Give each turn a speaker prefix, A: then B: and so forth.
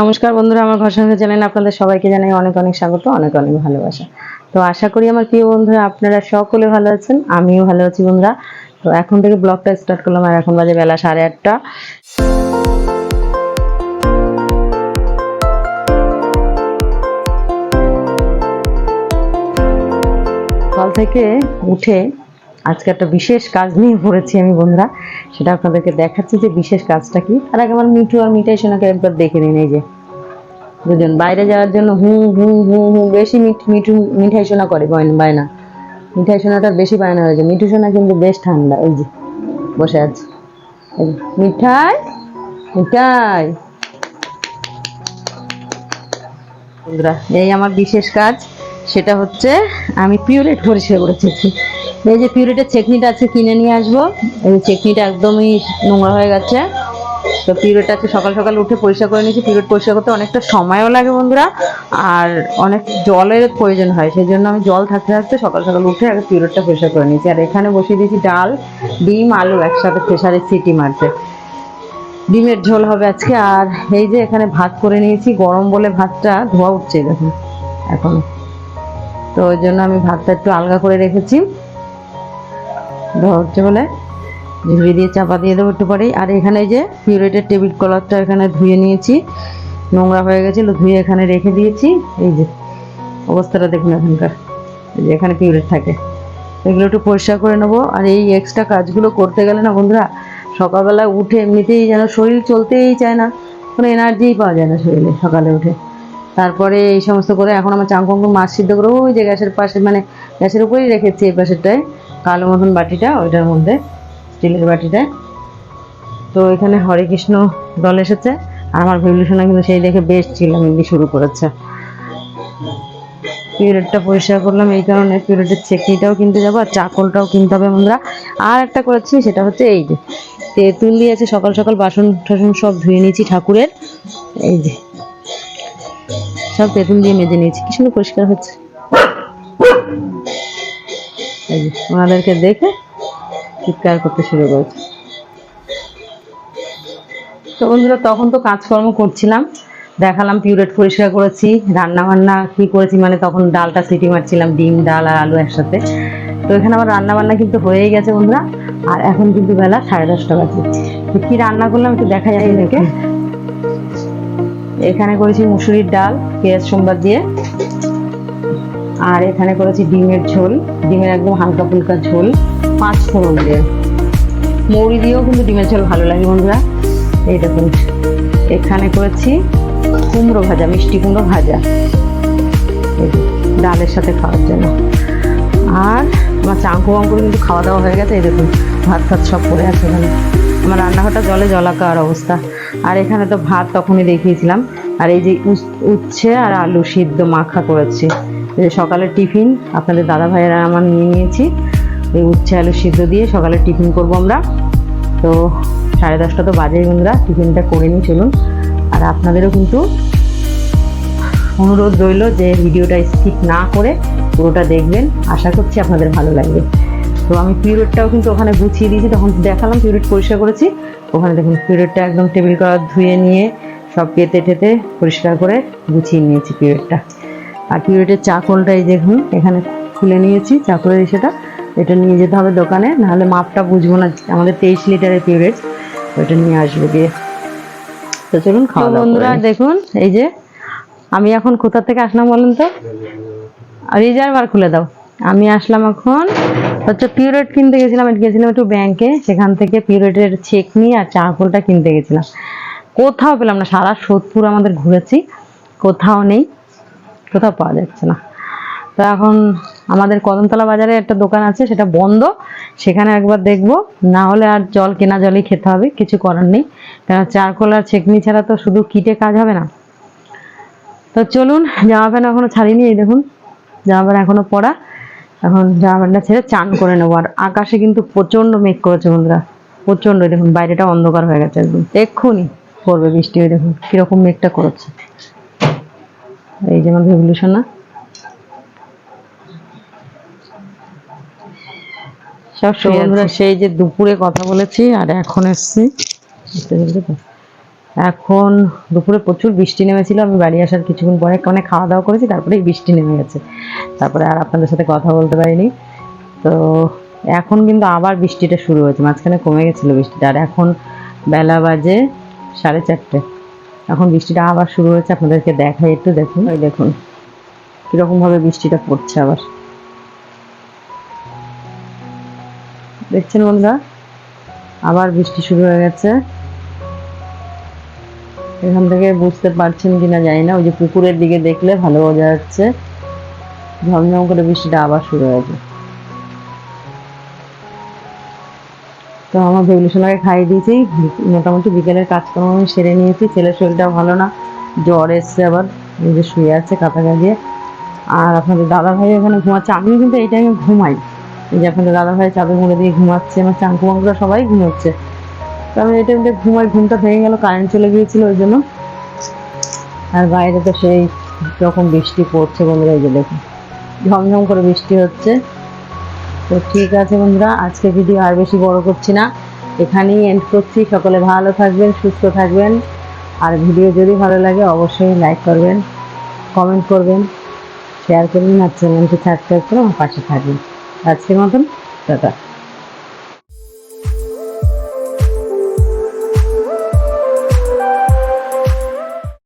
A: নমস্কার বন্ধুরা, আমার ঘর সঙ্গে চ্যানেলে আপনাদের সবাইকে জানাই অনেক অনেক স্বাগত, অনেক অনেক ভালোবাসা। তো আশা করি আমার প্রিয় বন্ধুরা, আপনারা সকলে ভালো আছেন, আমিও ভালো আছি বন্ধুরা। তো এখন থেকে ব্লগটা স্টার্ট করলাম, আর এখন বাজে বেলা সাড়ে আটটা। সকাল থেকে উঠে আজকে একটা বিশেষ কাজ নিয়ে পড়েছি আমি, বন্ধুরা। সেটা আপনাদেরকে দেখাচ্ছি যে বিশেষ কাজটা কি। আর আগে আমার মিঠু আর মিঠাই সোনাকে একবার দেখে নিন, এই যে। দুজন বাইরে যাওয়ার জন্য হু হু হু হু, বেশি মিঠ- মিঠু, মিঠাই সোনা করে, বায়না- মিঠাই সোনাটা বেশি বায়না হয়েছে। মিঠু সোনা কিন্তু বেশ ঠান্ডা ওই যে, বসে আছে। এই মিঠাই মিঠাই। বন্ধুরা, এই আমার বিশেষ কাজ। সেটা হচ্ছে আমি পিউরেট পরিষ্কার করেছি এই যে পিউরেটের চেকনিটা আছে কিনে নিয়ে আসব। এই চেকনিটা একদমই নোংরা হয়ে গেছে। তো পিউরেট আছে সকাল সকাল উঠে পরিষ্কার করে নিয়েছি। পিউরেট পরিষ্কার করতে অনেকটা সময়ও লাগে বন্ধুরা, আর অনেক জলের প্রয়োজন হয়। সেই জন্য আমি জল থাকতে থাকতে সকাল সকাল উঠে আগে পিউরেটটা পরিষ্কার করে নিয়েছি। আর এখানে বসিয়ে দিয়েছি ডাল, ডিম, আলু একসাথে প্রেসারে সিটি মারতে। ডিমের ঝোল হবে আজকে। আর এই যে এখানে ভাত করে নিয়েছি। গরম বলে ভাতটা ধোয়া উঠছে, দেখুন, এখন। তো ওই জন্য আমি ভাতটা একটু আলগা করে রেখেছি। উঠছে বলে। ঝুড়ি দিয়ে চাপা দিয়ে দেবো একটু পরেই। আর এখানে যে পিউরেটের টেবিল কলারটা এখানে ধুয়ে নিয়েছি। নোংরা হয়ে গেছিল, ধুয়ে এখানে রেখে দিয়েছি। এই যে অবস্থাটা দেখুন এখানকার। যে এখানে পিউরেট থাকে। এগুলো একটু পরিষ্কার করে নেব। আর এই এক্সট্রা কাজগুলো করতে গেলে না বন্ধুরা, সকালবেলা উঠে এমনিতেই যেন শরীর চলতেই চায় না। কোনো এনার্জিই পাওয়া যায় না শরীরে সকালে উঠে। তারপরে এই সমস্ত করে এখন আমার চাঙ্কঙ্ক মাছ সিদ্ধ করে ওই যে গ্যাসের পাশে মানে গ্যাসের উপরেই রেখেছি এই পাশেরটায়। কালো মতন বাটিটা, ওইটার মধ্যে, স্টিলের বাটিটায় তো এখানে হরে কৃষ্ণ দল এসেছে। আর আমার ভেবলিশনা কিন্তু সেই দেখে বেশ ছিল মিলি শুরু করেছে। পিরিয়ডটা পরিষ্কার করলাম এই কারণে। পিরিয়ডের চেকনিটাও কিনতে যাব আর চাকলটাও কিনতে হবে আমরা আর একটা করেছি, সেটা হচ্ছে এই যে, তেঁতুল দিয়েছে সকাল সকাল বাসন টাসন সব ধুয়ে নিয়েছি ঠাকুরের। এই যে, সব তেঁতুল দিয়ে মেজে নিয়েছি। কি সুন্দর পরিষ্কার হচ্ছে। ওনাদেরকে দেখে চিৎকার করতে শুরু করেছে। তো বন্ধুরা, তখন তো কাজকর্ম করছিলাম। দেখালাম পিউরেট পরিষ্কার করেছি রান্না বান্না কি করেছি মানে তখন ডালটা সিটি মারছিলাম, ডিম, ডাল আর আলু একসাথে। তো এখানে আমার রান্না বান্না কিন্তু হয়েই গেছে বন্ধুরা, আর এখন কিন্তু বেলা সাড়ে দশটা বাজে। তো কি রান্না করলাম একটু দেখা যায় এখানে করেছি মুসুরির ডাল, পেঁয়াজ সোমবার দিয়ে। আর এখানে করেছি ডিমের ঝোল, ডিমের একদম হালকা ফুলকা ঝোল, পাঁচ ফোড়ন দিয়ে। মৌরি দিয়েও কিন্তু ডিমের ঝোল ভালো লাগে বন্ধুরা। এই দেখুন, এখানে করেছি কুমড়ো ভাজা, মিষ্টি কুমড়ো ভাজা। ডালের সাথে খাওয়ার জন্য। আর আমার চাঙ্কু বাঙ্কুর কিন্তু খাওয়া দাওয়া হয়ে গেছে, এই দেখুন, ভাত ফাত সব পড়ে আছে এখানে। আমার রান্নাঘরটা জলে জলাকার অবস্থা। আর এখানে তো ভাত তখনই দেখিয়েছিলাম। আর এই যে উচ্ছে আর আলু সিদ্ধ মাখা করেছি। যে সকালের টিফিন আপনাদের দাদা ভাইয়েরা আমার নিয়ে নিয়েছি। এই উচ্ছে আলু সিদ্ধ দিয়ে সকালের টিফিন করব আমরা। তো সাড়ে দশটা তো বাজেই বন্ধুরা, টিফিনটা করে নিই, চলুন। আর আপনাদেরও কিন্তু অনুরোধ রইল যে ভিডিওটা স্কিপ না করে পুরোটা দেখবেন। আশা করছি আপনাদের ভালো লাগবে। তো আমি পিরিয়ডটাও কিন্তু ওখানে গুছিয়ে দিয়েছি, তখন দেখালাম, পিরিয়ড পরিষ্কার করেছি। ওখানে দেখুন, পিরিয়ডটা একদম টেবিল করা ধুয়ে নিয়ে সব কেটে টেতে পরিষ্কার করে গুছিয়ে নিয়েছি পিরিয়ডটা। আর পিরিয়ডের চাকলটা এই দেখুন এখানে খুলে নিয়েছি চাকলের সেটা। এটা নিয়ে যেতে হবে দোকানে নাহলে মাপটা বুঝব না আমাদের তেইশ লিটারের পিরিয়ড ওইটা নিয়ে আসবে গিয়ে। তো চলুন খাওয়া বন্ধুরা দেখুন এই যে আমি এখন কোথা থেকে আসলাম বলেন তো? রিজার্ভার খুলে দাও। আমি আসলাম এখন হচ্ছে পিউরেট কিনতে গেছিলাম গেছিলাম একটু ব্যাংকে সেখান থেকে পিউরেটের চেক নিয়ে আর চারকোলটা কিনতে গেছিলাম। কোথাও পেলাম না সারা সোদপুর আমাদের ঘুরেছি কোথাও নেই। কোথাও পাওয়া যাচ্ছে না। তো এখন আমাদের কদমতলা বাজারে একটা দোকান আছে, সেটা বন্ধ। সেখানে একবার দেখব, না হলে আর জল কেনা জলই খেতে হবে, কিছু করার নেই। কারণ চারকোল আর চেকনি ছাড়া তো শুধু কিটে কাজ হবে না। তো চলুন, জামা প্যান্ট এখনও ছাড়িনি, এই দেখুন, জামা প্যান্ট এখনও পরা এখন জামা প্যান্টটা ছেড়ে চান করে নেব। আর আকাশে কিন্তু প্রচণ্ড মেঘ করেছে বন্ধুরা প্রচণ্ড দেখুন, বাইরেটা অন্ধকার হয়ে গেছে একদম। এক্ষুনি পড়বে বৃষ্টি ওই দেখুন, কীরকম মেঘটা করেছে। এই যে আমার ভেবলিউশন না? সব বন্ধুরা সেই যে দুপুরে কথা বলেছি আর এখন এসছি? এখন দুপুরে প্রচুর বৃষ্টি নেমেছিল আমি বাড়ি আসার কিছুক্ষণ পরে মানে খাওয়া দাওয়া করেছি তারপরেই বৃষ্টি নেমে গেছে। তারপরে আর আপনাদের সাথে কথা বলতে পারিনি। তো এখন কিন্তু আবার বৃষ্টিটা শুরু হয়েছে মাঝখানে কমে গেছিল বৃষ্টিটা আর এখন বেলা বাজে সাড়ে চারটে। এখন বৃষ্টিটা আবার শুরু হয়েছে আপনাদেরকে দেখাই একটু দেখুন। ওই দেখুন। কীরকম ভাবে বৃষ্টিটা পড়ছে আবার। দেখছেন বন্ধুরা? আবার বৃষ্টি শুরু হয়ে গেছে। এখান থেকে বুঝতে পারছেন কিনা জানি না ওই যে পুকুরের দিকে দেখলে ভালো বোঝা যাচ্ছে। ঝমঝম করে বৃষ্টিটা আবার শুরু হয়েছে তো আমার বেগুলি সোনাকে খাইয়ে দিয়েছি। মোটামুটি বিকেলের কাজকর্ম আমি সেরে নিয়েছি। ছেলের শরীরটাও ভালো না। জ্বর এসছে আবার। যে শুয়ে আছে কাঁথা গাজিয়ে আর আপনাদের দাদা ভাই ওখানে ঘুমাচ্ছে। আমিও কিন্তু এই টাইমে ঘুমাই। এই যে আপনাদের দাদা ভাই চাদর মুড়ে দিয়ে ঘুমাচ্ছে। আমার চাঙ্কু মাঙ্কুরা সবাই ঘুমোচ্ছে। তো আমি এই টাইমটা ঘুমাই। ঘুমটা ভেঙে গেল কারেন্ট চলে গিয়েছিল ওই জন্য। আর বাইরে তো সেই রকম বৃষ্টি পড়ছে বন্ধুরা, এই যে দেখুন। ঝমঝম করে বৃষ্টি হচ্ছে। তো ঠিক আছে বন্ধুরা, আজকে ভিডিও আর বেশি বড় করছি না। এখানেই এন্ড করছি। সকলে ভালো থাকবেন, সুস্থ থাকবেন। আর ভিডিও যদি ভালো লাগে, অবশ্যই লাইক করবেন কমেন্ট করবেন শেয়ার করবেন, আর চ্যানেলটি সাবস্ক্রাইব করে আমার পাশে থাকবেন। আজকের মতন, টাটা।